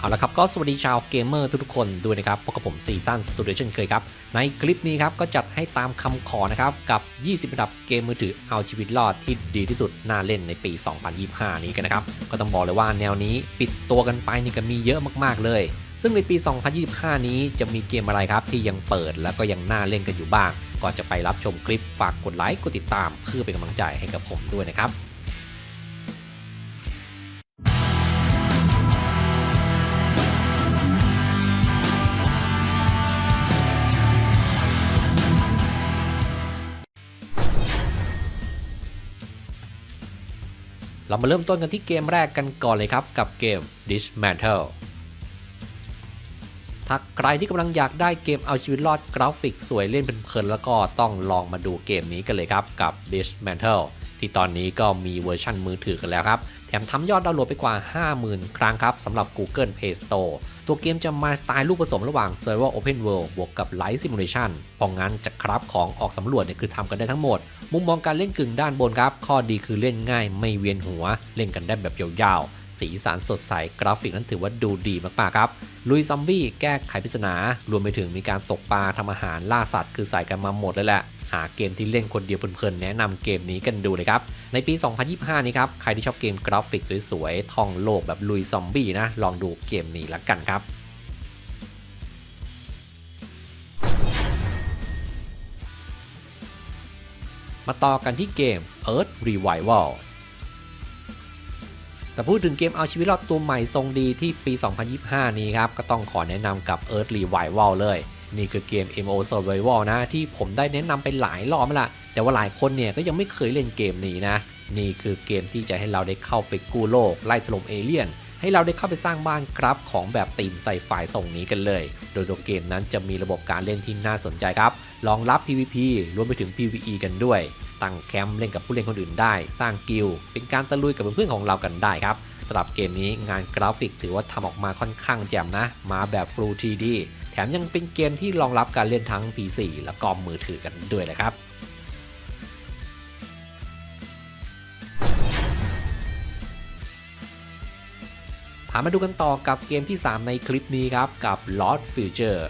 เอาละครับก็สวัสดีชาวเกมเมอร์ทุกๆคนด้วยนะครับพบกับผมซีซันสตูดิโอเช่นเคยครับ ในคลิปนี้ครับก็จัดให้ตามคำขอนะครับ กับ 20 อันดับเกมมือถือเอาชีวิตรอดที่ดีที่สุดน่าเล่นในปี 2025 นี้กันนะครับ ก็ต้องบอกเลยว่าแนวนี้ปิดตัวกันไปนี่ก็มีเยอะมากๆเลย ซึ่งในปี 2025 นี้จะมีเกมอะไรครับที่ยังเปิดแล้วก็ยังน่าเล่นกันอยู่บ้าง ก่อนจะไปรับชมคลิปฝากกดไลค์กดติดตามเพื่อเป็นกำลังใจให้กับผมด้วยนะครับ เรามาเริ่มต้นกันที่เกมแรกกันก่อนเลยครับ กับเกม Dismantle ถ้าใครที่กำลังอยากได้เกมเอาชีวิตรอดกราฟิกสวยเล่นเพลินๆแล้วก็ต้องลองมาดูเกมนี้กันเลยครับกับ Dismantle ที่ตอนนี้ก็มีเวอร์ชันมือถือกันแล้วครับ แถมทำยอดดาวน์โหลดไปกว่า 50,000 ครั้งครับสำหรับ Google Play Store ตัวเกมจะมาสไตล์ลูกผสมระหว่าง Server Open World บวกกับ Light Simulation เพราะงั้นจะครับของออกสำรวจเนี่ยคือทำกันได้ทั้งหมด มุมมองการเล่นกึ่งด้านบนครับ ข้อดีคือเล่นง่ายไม่เวียนหัว เล่นกันได้แบบยาวๆ สีสันสดใสกราฟิกนั้นถือว่าดูดีมากๆครับลุยซอมบี้แก้ไขปริศนารวมไปถึงมีการตกปลาทำอาหารล่าสัตว์คือใส่กันมาหมดเลยแหละ หาเกมที่เล่นคนเดียวเพลินๆแนะนำเกมนี้กันดูเลยครับ ในปี 2025 นี้ครับ ใครที่ชอบเกมกราฟิกสวยๆท่องโลกแบบลุยซอมบี้นะ ลองดูเกมนี้ละกันครับมาต่อกันที่เกม Earth Revival แต่พูดถึงเกมเอาชีวิตรอดตัวใหม่ทรงดีที่ปี 2025 นี้ครับ ก็ต้องขอแนะนำกับ Earth Revival เลย นี่คือเกม MO Survival นะ ที่ผมได้แนะนำไปหลายรอบแล้วละแต่ว่าหลายคนเนี่ยก็ยังไม่เคยเล่นเกมนี้นะ นี่คือเกมที่จะให้เราได้เข้าไปกู้โลก ไล่ถล่มเอเลี่ยน ให้เราได้เข้าไปสร้างบ้านครับของแบบตีมใส่ฝ่ายส่งนี้กันเลย โดยตัวเกมนั้นจะมีระบบการเล่นที่น่าสนใจครับรองรับ PVP รวมไปถึง PVE กันด้วย ตั้งแคมป์เล่นกับผู้เล่นคนอื่นได้ สร้างกิลด์เป็นการตะลุยกับเพื่อนๆของเรากันได้ครับสำหรับเกมนี้งานกราฟิกถือว่าทำออกมาค่อนข้างแจ่มนะ มาแบบ Full 3D แถมยังเป็นเกมที่รองรับการเล่นทั้ง PC และก็มือถือกันด้วยนะครับพามาดูกันต่อกับเกมที่ 3 ในคลิปนี้ครับ กับ Lost Future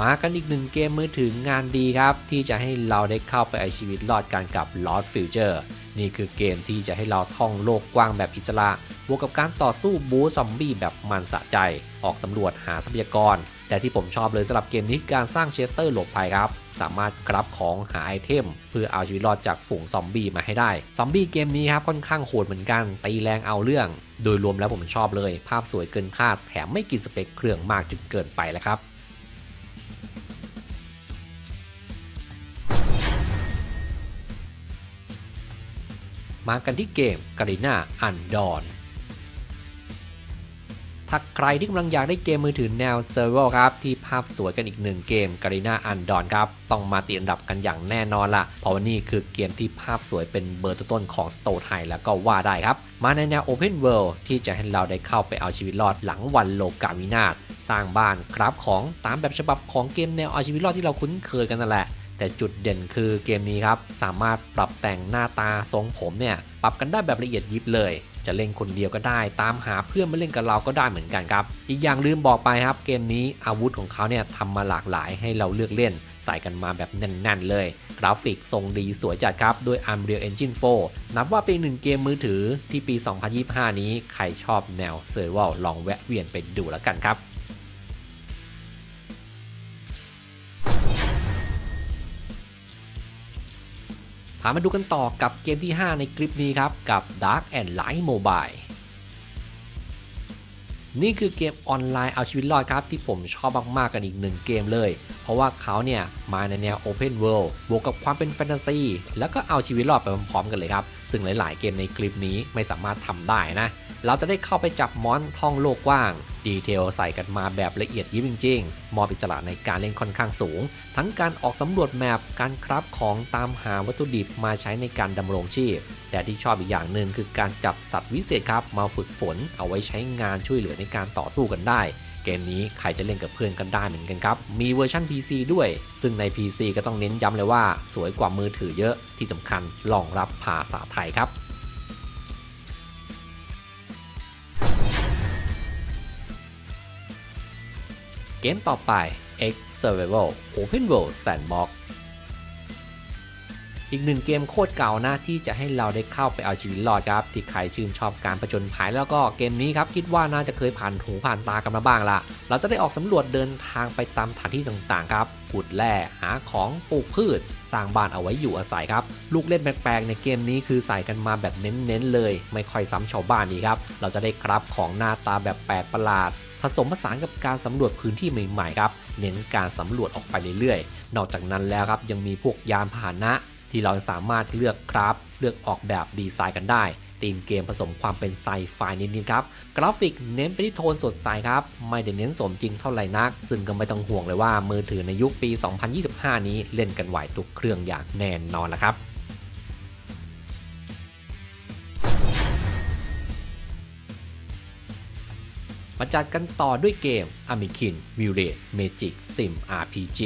มากันอีกหนึ่งเกมมือถืองานดีครับ ที่จะให้เราได้เข้าไปเอชีวิตรอดกันกับ Lost Future นี่คือเกมที่จะให้เราท่องโลกกว้างแบบอิสระ บวกกับการต่อสู้บูซอมบี้แบบมันสะใจ ออกสำรวจหาทรัพยากร แต่ที่ผมชอบเลยสำหรับเกมนี้การสร้างเชสเตอร์หลบภัยครับ สามารถกรับของหาไอเทม เพื่อเอาชีวิตรอดจากฝูงซอมบี้มาให้ได้ ซอมบี้เกมนี้ครับค่อนข้างโหดเหมือนกัน ตีแรงเอาเรื่อง โดยรวมแล้วผมชอบเลย ภาพสวยเกินคาด แถมไม่กินสเปคเครื่องมากจนเกินไปแล้วครับ มากันที่เกม g a r i n a Undone ถ้าใครที่กำลังอยากได้เกมมือถือแนวเซอร์ a l ครับ ที่ภาพสวยกันอีกหนึ่งเกม g a r i n a Undone ครับ ต้องมาติดอันดับกันอย่างแน่นอนละเพราะว่านี่คือเกมที่ภาพสวยเป็นเบอร์ต้นของสโตรไทยแล้วก็ว่าได้ครับ มาในแนว Open World ที่จะให้เราได้เข้าไปเอาชีวิตรอดหลังวันโลกาวินาศสร้างบ้านครับของตามแบบฉบับของเกมแนวเอาชีวิตรอดที่เราคุ้นเคยกันนั่นแหละ แต่จุดเด่นคือเกมนี้ครับสามารถปรับแต่งหน้าตาทรงผมเนี่ยปรับกันได้แบบละเอียดยิบเลย จะเล่นคนเดียวก็ได้ ตามหาเพื่อนมาเล่นกับเราก็ได้เหมือนกันครับ อีกอย่างลืมบอกไปครับเกมนี้อาวุธของเขาเนี่ยทำมาหลากหลายให้เราเลือกเล่น ใส่กันมาแบบแน่นๆเลย กราฟิกทรงดีสวยจัดครับด้วย Unreal Engine 4 นับว่าเป็นหนึ่งเกมมือถือที่ปี 2025 นี้ใครชอบแนวเซอร์วลองแวะเวียนไปดูแล้วกันครับ พามาดูกันต่อกับเกมที่ 5 ในคลิปนี้ครับ กับ Dark and Light Mobile นี่คือเกมออนไลน์เอาชีวิตรอดครับ ที่ผมชอบมาก ๆ กันอีกหนึ่งเกมเลย ราะว่าเขาเนี่ยมาในแนว Open World บวกกับความเป็นแฟนตาซีแล้วก็เอาชีวิตรอดไปพร้อมๆกันเลยครับ ซึ่งหลายๆเกมในคลิปนี้ไม่สามารถทำได้นะ เราจะได้เข้าไปจับมอนท่องโลกกว้าง ดีเทลใส่กันมาแบบละเอียดยิบจริงๆ มอบอิสระในการเล่นค่อนข้างสูง ทั้งการออกสำรวจแมปการคราฟของตามหาวัตถุดิบมาใช้ในการดำรงชีพแต่ที่ชอบอีกอย่างหนึ่งคือการจับสัตว์วิเศษครับมาฝึกฝนเอาไว้ใช้งานช่วยเหลือในการต่อสู้กันได้ เกมนี้ใครจะเล่นกับเพื่อนกันได้เหมือนกันครับ มีเวอร์ชั่น PC ด้วย ซึ่งใน PC ก็ต้องเน้นย้ำเลยว่า สวยกว่ามือถือเยอะที่สำคัญรองรับภาษาไทยครับเกมต่อไป X Survival Open World Sandbox อีกหนึ่งเกมโคตรเก่านะที่จะให้เราได้เข้าไปเอาชีวิตรอดครับ ที่ใครชื่นชอบการประจนภัยแล้วก็เกมนี้ครับคิดว่าน่าจะเคยผ่านหูผ่านตากันมาบ้างละเราจะได้ออกสำรวจเดินทางไปตามสถานที่ต่างๆครับขุดแร่หาของปลูกพืช สร้างบ้านเอาไว้อยู่อาศัยครับ ลูกเล่นแปลกๆในเกมนี้คือใส่กันมาแบบเน้นๆเลย ไม่ค่อยซ้ำชาวบ้านนี่ครับเราจะได้ครับของหน้าตาแบบแปลกประหลาดผสมผสานกับการสำรวจพื้นที่ใหม่ๆครับ เน้นการสำรวจออกไปเรื่อยๆ นอกจากนั้นแล้วครับยังมีพวกยานพาหนะ ที่เราสามารถเลือกคราฟ เลือกออกแบบดีไซน์กันได้ธีมเกมผสมความเป็นไซไฟนิดๆครับ กราฟิกเน้นไปที่โทนสดใสครับ ไม่ได้เน้นสมจริงเท่าไหร่นัก ซึ่งก็ไม่ต้องห่วงเลยว่ามือถือในยุคปี 2025 นี้เล่นกันไหวทุกเครื่องอย่างแน่นอนละครับมาจัดกันต่อด้วยเกม a m i k i n v i l l a g e Magic Sim RPG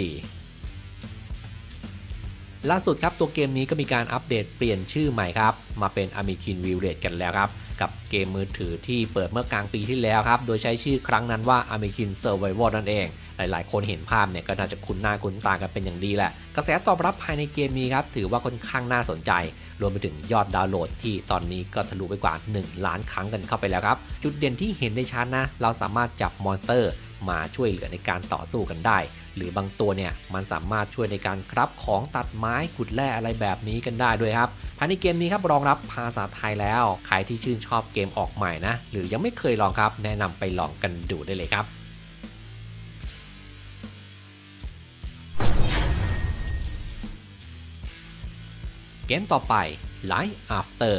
ล่าสุดครับตัวเกมนี้ก็มีการอัปเดตเปลี่ยนชื่อใหม่ครับ มาเป็น a m i k i n v i l l a g e กันแล้วครับ กับเกมมือถือที่เปิดเมื่อกลางปีที่แล้วครับ โดยใช้ชื่อครั้งนั้นว่า a m i k i n Survival นั่นเอง ลายๆ คนเห็นภาพเนี่ยก็น่าจะคุ้นหน้าคุ้นตากันเป็นอย่างดีแหละ กระแสตอบรับภายในเกมนี้ครับถือว่าค่อนข้างน่าสนใจ รวมไปถึงยอดดาวน์โหลดที่ตอนนี้ก็ทะลุไปกว่า 1 ล้านครั้งกันเข้าไปแล้วครับ จุดเด่นที่เห็นได้ชัดนะ เราสามารถจับมอนสเตอร์ มาช่วยเหลือในการต่อสู้กันได้ หรือบางตัวเนี่ยมันสามารถช่วยในการครับของตัดไม้ขุดแร่อะไรแบบนี้กันได้ด้วยครับภายในเกมนี้ครับรองรับภาษาไทยแล้ว ใครที่ชื่นชอบเกมออกใหม่นะหรือยังไม่เคยลองครับ แนะนำไปลองกันดูได้เลยครับ กมต่อไป Life After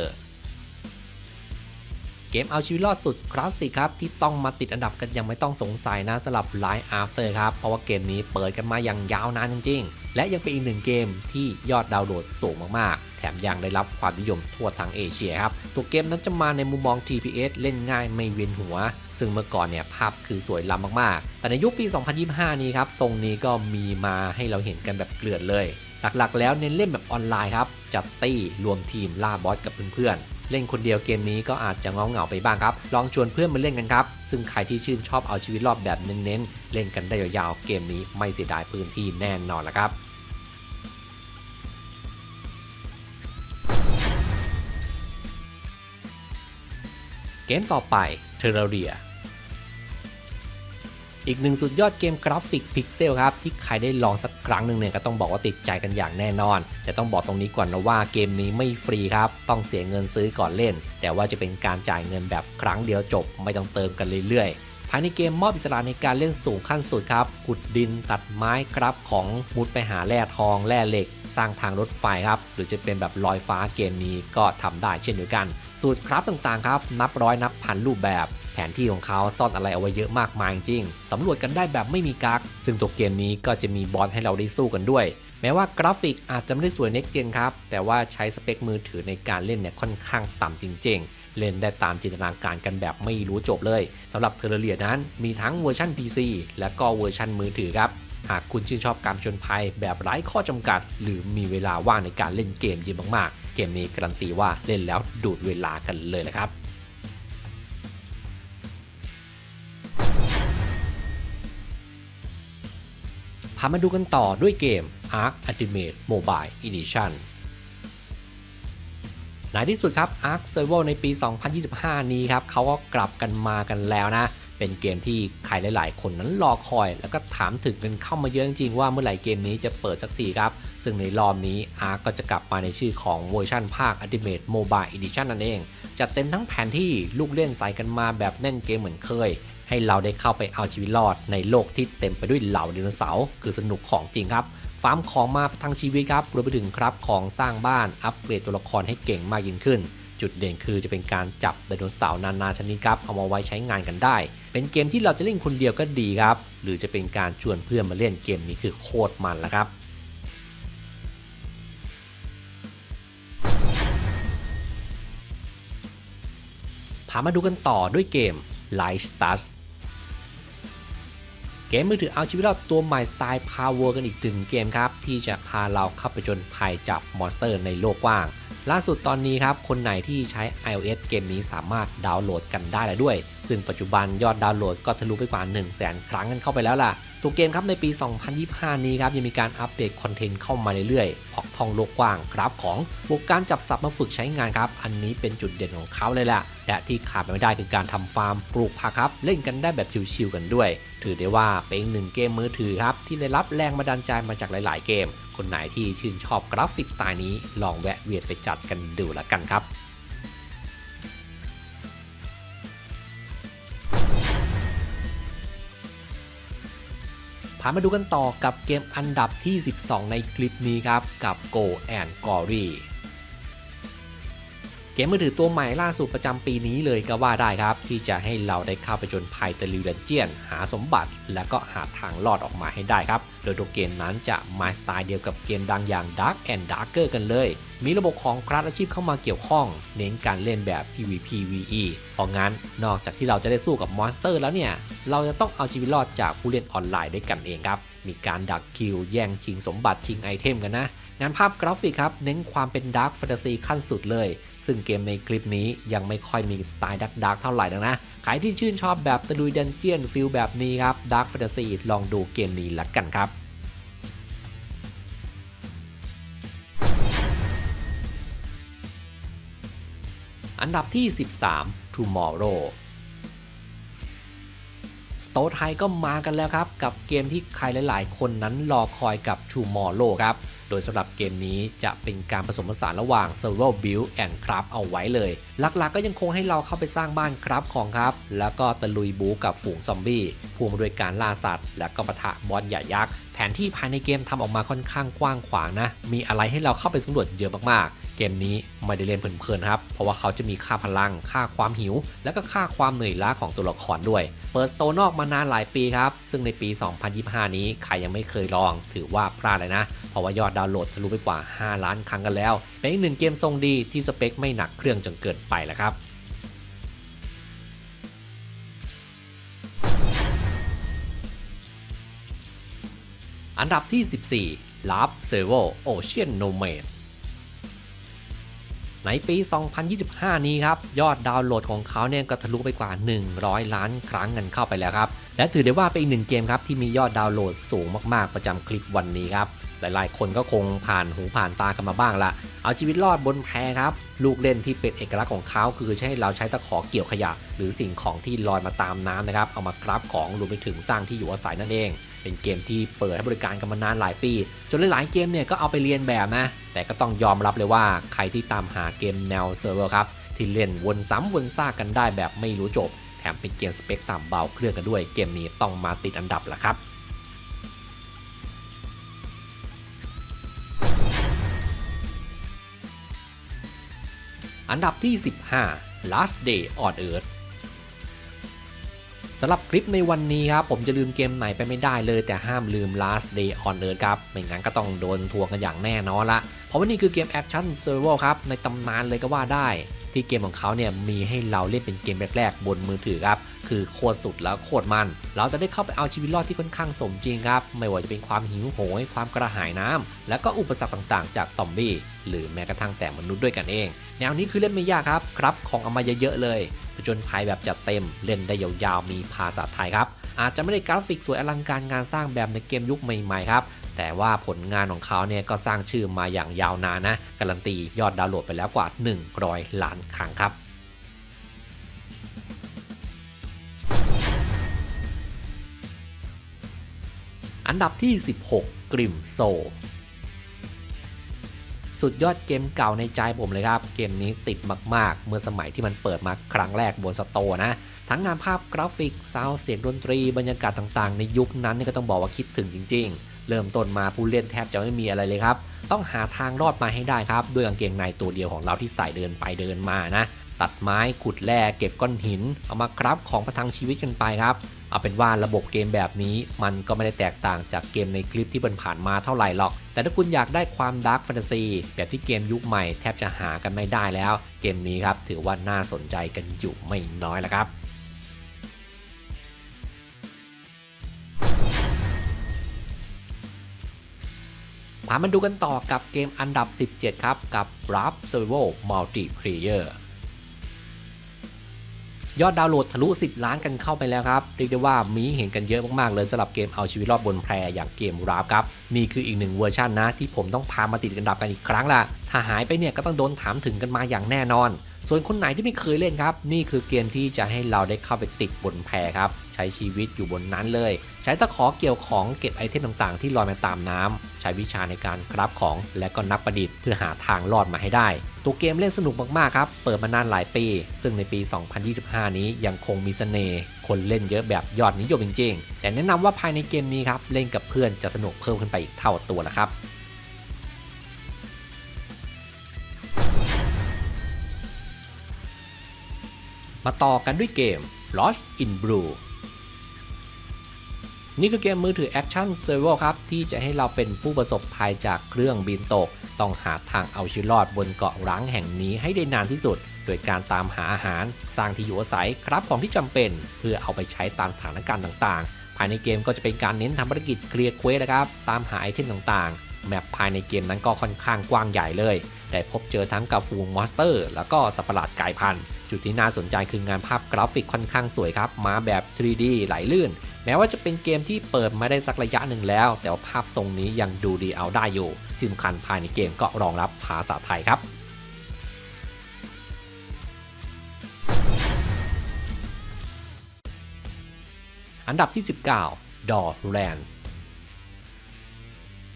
เกมเอาชีวิตรอดสุดคลาสสิกครับ ที่ต้องมาติดอันดับกันยังไม่ต้องสงสัยนะสำหรับ Life After ครับ เพราะว่าเกมนี้เปิดกันมาอย่างยาวนานจริง ๆ และยังเป็นอีกหนึ่งเกมที่ยอดดาวน์โหลดสูงมากๆ แถมยังได้รับความนิยมทั่วทั้งเอเชียครับ ตัวเกมนั้นจะมาในมุมมอง TPS เล่นง่ายไม่เวียนหัว ซึ่งเมื่อก่อนเนี่ยภาพคือสวยล้ำมากๆ แต่ในยุคปี 2025 นี้ครับทรงนี้ก็มีมาให้เราเห็นกันแบบเกลื่อนเลย หลักๆ แล้วเน้นเล่นแบบออนไลน์ครับ จัดตี้รวมทีมล่าบอสกับเพื่อนๆ เล่นคนเดียวเกมนี้ก็อาจจะเงาเหงาไปบ้างครับ ลองชวนเพื่อนมาเล่นกันครับ ซึ่งใครที่ชื่นชอบเอาชีวิตรอดแบบเน้นๆ เล่นกันได้ยาวๆ เกมนี้ไม่เสียดายพื้นที่แน่นอนละครับเกมต่อไป Terraria อี อีกหนึ่งสุดยอดเกมกราฟิกพิกเซลครับ ที่ใครได้ลองสักครั้งหนึ่งเนี่ยก็ต้องบอกว่าติดใจกันอย่างแน่นอน แต่ต้องบอกตรงนี้ก่อนนะว่าเกมนี้ไม่ฟรีครับ ต้องเสียเงินซื้อก่อนเล่น แต่ว่าจะเป็นการจ่ายเงินแบบครั้งเดียวจบ ไม่ต้องเติมกันเรื่อยๆภายในเกมมอบอิสระในการเล่นสูงขั้นสุดครับขุดดินตัดไม้ครับของมุดไปหาแร่ทองแร่เหล็ก สร้างทางรถไฟครับ หรือจะเป็นแบบลอยฟ้าเกมนี้ก็ทำได้เช่นเดียวกัน สูตรครับต่างๆครับ นับร้อยนับพันรูปแบบ แผนที่ของเขาซ่อนอะไรเอาไว้เยอะมากมายจริงสำรวจกันได้แบบไม่มีกักซึ่งตัวเกมนี้ก็จะมีบอสให้เราได้สู้กันด้วย แม้ว่ากราฟิกอาจจะไม่ได้สวยเน็กเจนครับ แต่ว่าใช้สเปคมือถือในการเล่นเนี่ยค่อนข้างต่ำจริง ๆ เล่นได้ตามจินตนาการกันแบบไม่รู้จบเลยสำหรับเทเลเรียนั้นมีทั้งเวอร์ชัน PC และก็เวอร์ชันมือถือครับหากคุณชื่นชอบการผจญภัยแบบไร้ข้อจำกัด หรือมีเวลาว่างในการเล่นเกมเยอะมากๆ เกมนี้การันตีว่าเล่นแล้วดูดเวลากันเลยนะครับามาดูกันต่อด้วยเกม Ark Ultimate Mobile Edition ในที่สุดครับ Ark Survival ในปี 2025 นี้ครับเขาก็กลับกันมากันแล้วนะ เป็นเกมที่ใครหลาย ๆ คนนั้นรอคอย แล้วก็ถามถึงกันเข้ามาเยอะจริงๆว่าเมื่อไหร่เกมนี้จะเปิดสักทีครับ ซึ่งในรอบนี้ Ark ก็จะกลับมาในชื่อของเวอร์ชันภาค Ultimate Mobile Edition นั่นเองจัดเต็มทั้งแผนที่ลูกเล่นใส่กันมาแบบแน่นเกมเหมือนเคย ให้เราได้เข้าไปเอาชีวิตรอดในโลกที่เต็มไปด้วยเหล่าไดโนเสาร์คือสนุกของจริงครับฟาร์มของมาทั้งชีวิตครับรวมไปถึงครับของสร้างบ้านอัปเกรดตัวละครให้เก่งมากยิ่งขึ้น จุดเด่นคือจะเป็นการจับไดโนเสาร์นานาชนิดครับเอามาไว้ใช้งานกันได้ เป็นเกมที่เราจะเล่นคนเดียวก็ดีครับ หรือจะเป็นการชวนเพื่อนมาเล่นเกมนี้คือโคตรมันแล้วครับพามาดูกันต่อด้วยเกม Light Stars เกมมือถือเอาชีวิตรอดตัวใหม่สไตล์ Power กันอีกถึงเกมครับ ที่จะพาเราเข้าไปจนภัยจับมอนสเตอร์ในโลกกว้าง ล่าสุดตอนนี้ครับ คนไหนที่ใช้ iOS เกมนี้สามารถดาวน์โหลดกันได้แล้วด้วย ซึ่งปัจจุบันยอดดาวน์โหลดก็ทะลุไปกว่า 1 0 0 0 0แสนครั้งกันเข้าไปแล้วล่ะ ตัวเกมครับในปี 2025 นี้ครับยังมีการอัปเดตคอนเทนต์เข้ามาเรื่อยๆ ออกทองโลกกว้างครับของบวกการจับสับมาฝึกใช้งานครับ อันนี้เป็นจุดเด่นของเขาเลยแหละและที่ขาดไม่ได้คือการทำฟาร์มปลูกผักครับ เล่นกันได้แบบชิวๆกันด้วย ถือได้ว่าเป็นหนึ่งเกมมือถือครับที่ได้รับแรงบันดาลใจมาจากหลาย ๆ เกมคนไหนที่ชื่นชอบกราฟิกสไตล์นี้ลองแวะเวียนไปจัดกันดูละกันครับพามาดูกันต่อกับเกมอันดับที่ 12 ในคลิปนี้ครับ กับ Go and Gory เกมมือถือตัวใหม่ล่าสุดประจำปีนี้เลยก็ว่าได้ครับ ที่จะให้เราได้เข้าไปจนภัยตะลิวดันเจียน หาสมบัติ และก็หาทางรอดออกมาให้ได้ครับ โดยตัวเกมนั้นจะมาสไตล์เดียวกับเกมดังอย่าง Dark and Darker กันเลย มีระบบของคลาสอาชีพเข้ามาเกี่ยวข้อง เน้นการเล่นแบบ PVPVE เพราะงั้นนอกจากที่เราจะได้สู้กับมอนสเตอร์แล้วเนี่ยเราจะต้องเอาชีวิตรอดจากผู้เล่นออนไลน์ด้วยกันเองครับมีการดักคิวแย่งชิงสมบัติชิงไอเทมกันนะ งานภาพกราฟิกครับ เน้นความเป็นดาร์ f แฟนตาซีขั้นสุดเลย ซึ่งเกมในคลิปนี้ยังไม่ค่อยมีสไตล์ดักดักเท่าไหร่นักนะ ใครที่ชื่นชอบแบบตะลุยดันเจียนฟิลแบบนี้ครับดาร์ f แฟนตาซีลองดูเกมนี้ละกันครับอันดับที่ 13 Tomorrow สโตไทยก็มากันแล้วครับ กับเกมที่ใครหลาย ๆ คนนั้นรอคอยกับ Tomorrow ครับ โดยสำหรับเกมนี้จะเป็นการผสมผสานระหว่าง Survival Build and Craft เอาไว้เลย หลักๆก็ยังคงให้เราเข้าไปสร้างบ้านครับของครับ แล้วก็ตะลุยบูกับฝูงซอมบี้พ่วงมาด้วยการล่าสัตว์ และก็ปะทะบอสใหญ่ยักษ์แผนที่ภายในเกมทำออกมาค่อนข้างกว้างขวางนะ มีอะไรให้เราเข้าไปสำรวจเยอะมากๆ เกมนี้ไม่ได้เล่นเพลินๆครับ เพราะว่าเขาจะมีค่าพลัง ค่าความหิว และก็ค่าความเหนื่อยล้าของตัวละครด้วย เปิดสโตนอกมานานหลายปีครับ ซึ่งในปี 2025 นี้ใครยังไม่เคยลอง ถือว่าพลาดเลยนะ เพราะว่ายอดดาวน์โหลดทะลุไปกว่า 5 ล้านครั้งกันแล้ว เป็นอีกหนึ่งเกมทรงดีที่สเปคไม่หนักเครื่องจนเกินไปแล้วครับอันดับที่ 14 Lab Servo Ocean Nomad ในปี 2025 นี้ครับ ยอดดาวน์โหลดของเขาเนี่ยก็ทะลุไปกว่า 100 ล้านครั้งกันเข้าไปแล้วครับ และถือได้ว่าเป็นอีกหนึ่งเกมครับที่มียอดดาวน์โหลดสูงมากๆประจำคลิปวันนี้ครับหลายๆ คนก็คงผ่านหูผ่านตากันมาบ้างละ เอาชีวิตรอดบนแพครับ ลูกเล่นที่เป็นเอกลักษณ์ของเขาคือใช้เราใช้ตะขอเกี่ยวขยะ หรือสิ่งของที่ลอยมาตามน้ำนะครับ เอามากราบของรวมไปถึงสร้างที่อยู่อาศัยนั่นเอง เป็นเกมที่เปิดให้บริการกันมานานหลายปี จนหลายๆเกมเนี่ยก็เอาไปเรียนแบบนะ แต่ก็ต้องยอมรับเลยว่าใครที่ตามหาเกมแนวเซิร์ฟเวอร์ครับที่เล่นวนซ้ำวนซากกันได้แบบไม่รู้จบ ถมเป็นเกมสเปคต่ำเบาเครื่องกันด้วย เกมนี้ต้องมาติดอันดับละครับอันดับที่ 15 Last Day on Earth สำหรับคลิปในวันนี้ครับ ผมจะลืมเกมไหนไปไม่ได้เลยแต่ห้ามลืม Last Day on Earth ครับ ไม่งั้นก็ต้องโดนทวงกันอย่างแน่นอนละ เพราะว่านี่คือเกมแอคชั่นเซอร์ r ครับ ในตำนานเลยก็ว่าได้ ที่เกมของเขาเนี่ยมีให้เราเล่นเป็นเกมแรกๆบนมือถือครับคือโคตรสุดแล้วโคตรมัน เราจะได้เข้าไปเอาชีวิตรอดที่ค่อนข้างสมจริงครับ ไม่ว่าจะเป็นความหิวโหย ความกระหายน้ำและก็อุปสรรคต่างๆ จากซอมบี้หรือแม้กระทั่งแต่มนุษย์ด้วยกันเอง แนวนี้คือเล่นไม่ยากครับครับของเอามาเยอะๆเลยผจญภัยแบบจัดเต็มเล่นได้ยาวๆมีภาษาไทยครับอาจจะไม่ได้กราฟิกสวยอลังการงานสร้างแบบในเกมยุคใหม่ๆครับ แต่ว่าผลงานของเขาเนี่ยก็สร้างชื่อมาอย่างยาวนานนะ การันตียอดดาวน์โหลดไปแล้วกว่า 100 ล้านครั้งครับ อันดับที่ 16 กริมโซ สุดยอดเกมเก่าในใจผมเลยครับ เกมนี้ติดมาก ๆ เมื่อสมัยที่มันเปิดมาครั้งแรกบนสโตนะ ทั้งงานภาพกราฟิกซาวเสียงดนตรีบรรยากาศต่างๆ ในยุคนั้นก็ต้องบอกว่าคิดถึงจริง ๆ เริ่มต้นมาผู้เล่นแทบจะไม่มีอะไรเลยครับ ต้องหาทางรอดมาให้ได้ครับ ด้วยกางเกงในตัวเดียวของเราที่ใส่เดินไปเดินมานะ ตัดไม้ขุดแร่เก็บก้อนหิน เอามาครับของประทังชีวิตกันไปครับ เอาเป็นว่าระบบเกมแบบนี้ มันก็ไม่ได้แตกต่างจากเกมในคลิปที่ผ่านมาเท่าไหร่หรอก แต่ถ้าคุณอยากได้ความดาร์กแฟนตาซีแบบที่เกมยุคใหม่แทบจะหากันไม่ได้แล้ว เกมนี้ครับถือว่าน่าสนใจกันอยู่ไม่น้อยแล้วครับ พาามาดูกันต่อกับเกมอันดับ 17 ครับ กับ Rap Survival Multiplayer ยอดดาวน์โหลดทะลุ 10 ล้านกันเข้าไปแล้วครับ เรียกได้ว่ามีเห็นกันเยอะมาก ๆ เลยสำหรับเกมเอาชีวิตรอดบนแพรอย่างเกมราฟครับ นี่คืออีกหนึ่งเวอร์ชันนะ ที่ผมต้องพามาติดอันดับกันอีกครั้งละถ้าหายไปเนี่ยก็ต้องโดนถามถึงกันมาอย่างแน่นอน ส่วนคนไหนที่ไม่เคยเล่นครับ นี่คือเกมที่จะให้เราได้เข้าไปติดบนแพรครับ ใช้ชีวิตอยู่บนนั้นเลย ใช้ตะขอเกี่ยวของเก็บไอเทมต่างๆ ที่ลอยมาตามน้ำใช้วิชาในการกรับของและก็นักประดิษฐ์เพื่อหาทางรอดมาให้ได้ ตัวเกมเล่นสนุกมากๆครับ เปิดมานานหลายปี ซึ่งในปี 2025 นี้ยังคงมีเสน่ห์คนเล่นเยอะแบบยอดนิยมจริงๆ แต่แนะนำว่าภายในเกมนี้ครับเล่นกับเพื่อนจะสนุกเพิ่มขึ้นไปอีกเท่าตัวละครับมาต่อกันด้วยเกม Lost in Blue นี่คือเกมมือถือแอคชั่นเซอร์ l ครับ ที่จะให้เราเป็นผู้ประสบภัยจากเครื่องบินตก ต้องหาทางเอาชีวิตรอดบนเกาะร้างแห่งนี้ให้ได้นานที่สุด โดยการตามหาอาหาร สร้างที่อยู่อาศัยครับของที่จำเป็น เพื่อเอาไปใช้ตามสถานการณ์ต่างๆ ภายในเกมก็จะเป็นการเน้นทำภารกิจเคลียร์เควสนะครับตามหาไอเทมต่างๆแมปภายในเกมนั้นก็ค่อนข้างกว้างใหญ่เลย ได้พบเจอทั้งกับฟูงมอสเตอร์ แล้วก็สัตว์ประหลาดกายพันธุ์จุดที่น่าสนใจคืองานภาพกราฟิกค่อนข้างสวยครับมาแบบ 3D ไหลลื่น แม้ว่าจะเป็นเกมที่เปิดมาได้สักระยะหนึ่งแล้ว แต่ว่าภาพทรงนี้ยังดูดีเอาได้อยู่ที่สำคัญภายในเกมก็รองรับภาษาไทยครับอันดับที่ 19 Doorlands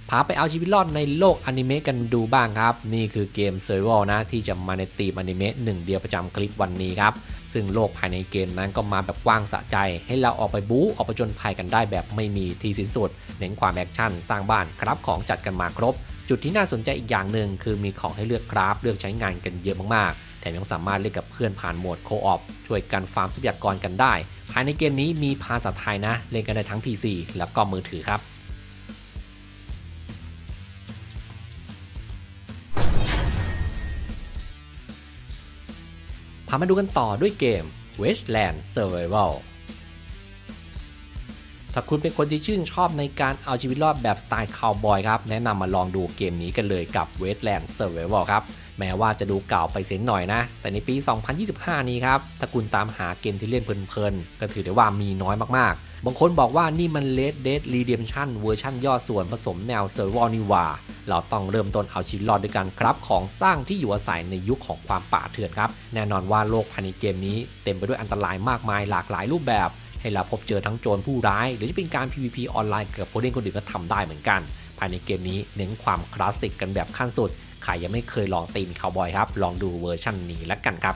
พาไปเอาชีวิตรอดในโลกอนิเมะกันดูบ้างครับ นี่คือเกมเซอร์ v วนะที่จะมาในตีมอนิเมะหนึ่งเดียวประจำคลิปวันนี้ครับ ซึ่งโลกภายในเกมนั้นก็มาแบบกว้างสะใจ ให้เราออกไปบู๊ออกไปจนภัยกันได้แบบไม่มีที่สิ้นสุด เน้นความแอคชั่นสร้างบ้านครับของจัดกันมาครบ จุดที่น่าสนใจอีกอย่างหนึ่งคือมีของให้เลือกคราฟเลือกใช้งานกันเยอะมากๆ แถมยังสามารถเล่นกับเพื่อนผ่านโหมดโคออฟช่วยกันฟาร์มทรัพยากรกันได้ ภายในเกมนี้มีภาษาไทยนะเล่นกันได้ทั้ง PC แล้วก็มือถือครับ พามาดูกันต่อด้วยเกม Wasteland Survival ถ้าคุณเป็นคนที่ชื่นชอบในการเอาชีวิตรอดแบบสไตล์คาวบอยครับ แนะนำมาลองดูเกมนี้กันเลยกับ Wasteland Survival ครับ แม้ว่าจะดูเก่าไปเสียหน่อยนะ แต่ในปี 2025 นี้ครับ ถ้าคุณตามหาเกมที่เล่นเพลินๆ ก็ถือได้ว่ามีน้อยมากๆ บางคนบอกว่านี่มัน Red Dead Redemption เวอร์ชันย่อส่วนผสมแนว Survival นี่หว่าเราต้องเริ่มต้นเอาชีวิตรอดด้วยการครับของสร้างที่อยู่อาศัยในยุคของความป่าเถื่อนครับ แน่นอนว่าโลกภายในเกมนี้ เต็มไปด้วยอันตรายมากมายหลากหลายรูปแบบให้เราพบเจอทั้งโจรผู้ร้าย หรือจะเป็นการ PVP ออนไลน์กับผู้เล่นคนอื่นก็ทำได้เหมือนกัน ภายในเกมนี้เน้นความคลาสสิกกันแบบขั้นสุด ครยังไม่เคยลองตีมคาวบอยครับ ลองดูเวอร์ชันนี้แล้วกันครับ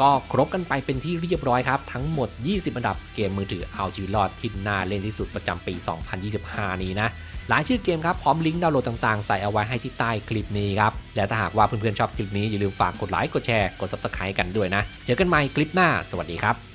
ก็ครบกันไปเป็นที่เรียบร้อยครับ ทั้งหมด 20 อันดับเกมมือถือเอาชีวิตรอดที่น่าเล่นที่สุดประจำปี 2025 นี้นะหลายชื่อเกมครับ พร้อมลิงก์ดาวน์โหลดต่างๆ ใส่เอาไว้ให้ที่ใต้คลิปนี้ครับ และถ้าหากว่าเพื่อนๆชอบคลิปนี้อย่าลืมฝากกดไลค์ กดแชร์ กด Subscribe กันด้วยนะ เจอกันใหม่คลิปหน้า สวัสดีครับ